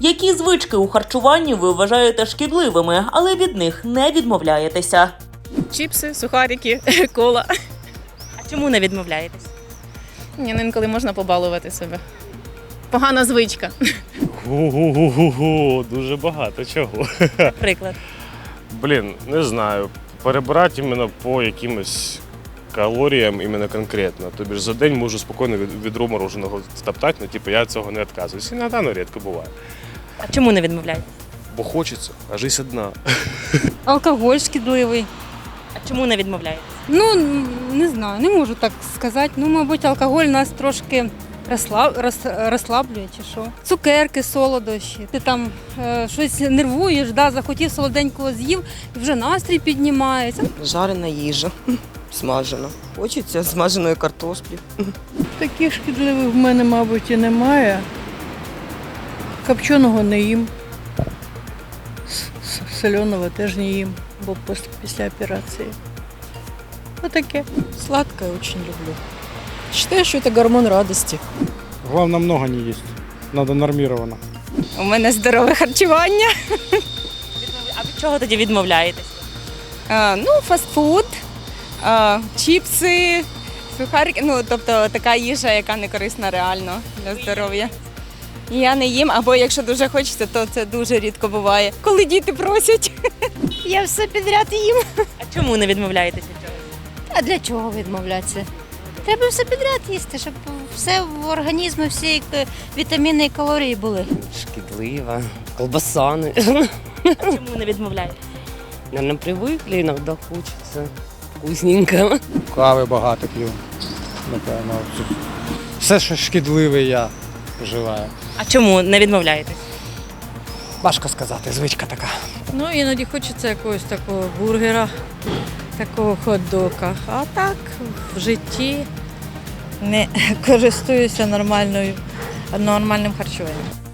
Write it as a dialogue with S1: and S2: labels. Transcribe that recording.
S1: Які звички у харчуванні ви вважаєте шкідливими, але від них не відмовляєтеся?
S2: Чіпси, сухарики, кола.
S1: А чому не відмовляєтесь?
S2: Ні, ну інколи можна побалувати себе. Погана звичка.
S3: Гу-гу-гу-гу, дуже багато чого.
S1: Приклад.
S3: Блін, не знаю. Перебирати іменно по якимось калоріям іменно конкретно. Тобі ж за день можу спокійно від відро мороженого стоптати, ну типу я цього не відказуюсь. Іноді, ну рідко буває.
S1: А чому не відмовляєтесь?
S3: Бо хочеться, а життя одна.
S4: Алкоголь шкідливий.
S1: А чому не відмовляєтесь?
S4: Ну, не знаю, не можу так сказати. Ну, мабуть, алкоголь нас трошки розслаб, роз, розслаблює чи що. Цукерки, солодощі. Ти там е, щось нервуєш, да, захотів солоденького з'їв, і вже настрій піднімається.
S5: Жарена їжа, смажена. Хочеться смаженої картоплі.
S6: Таких шкідливих в мене, мабуть, і немає. Копченого не їм. Соленого теж не їм, бо після операції. Отаке.
S7: Сладкое очень люблю. Считаю, что это гормон радости.
S8: Главное, много не есть. Надо нормировано.
S2: У мене здорове харчування.
S1: А від чого тоді відмовляєтесь?
S2: А, ну, фастфуд, а, чіпси, сухарики. Ну, тобто така їжа, яка не корисна реально для здоров'я. Я не їм, або якщо дуже хочеться, то це дуже рідко буває. Коли діти просять. Я все підряд їм.
S1: А чому не відмовляєтесь від цього?
S9: А для чого відмовлятися? Треба все підряд їсти, щоб все в організмі, всі е, вітаміни і калорії були.
S10: шкідлива, колбасани.
S1: А чому не відмовляєтесь?
S10: Наверное, привыкли, иногда хочется вкусненько.
S8: Кави багато п'ю. Напевно. Все, що шкідливе, я вживаю.
S1: А чому не відмовляєтесь?
S8: Важко сказати, звичка така.
S6: Ну, іноді хочеться якогось такого бургера, такого хот-дока. А так в житті не користуюся нормальною, нормальним харчуванням.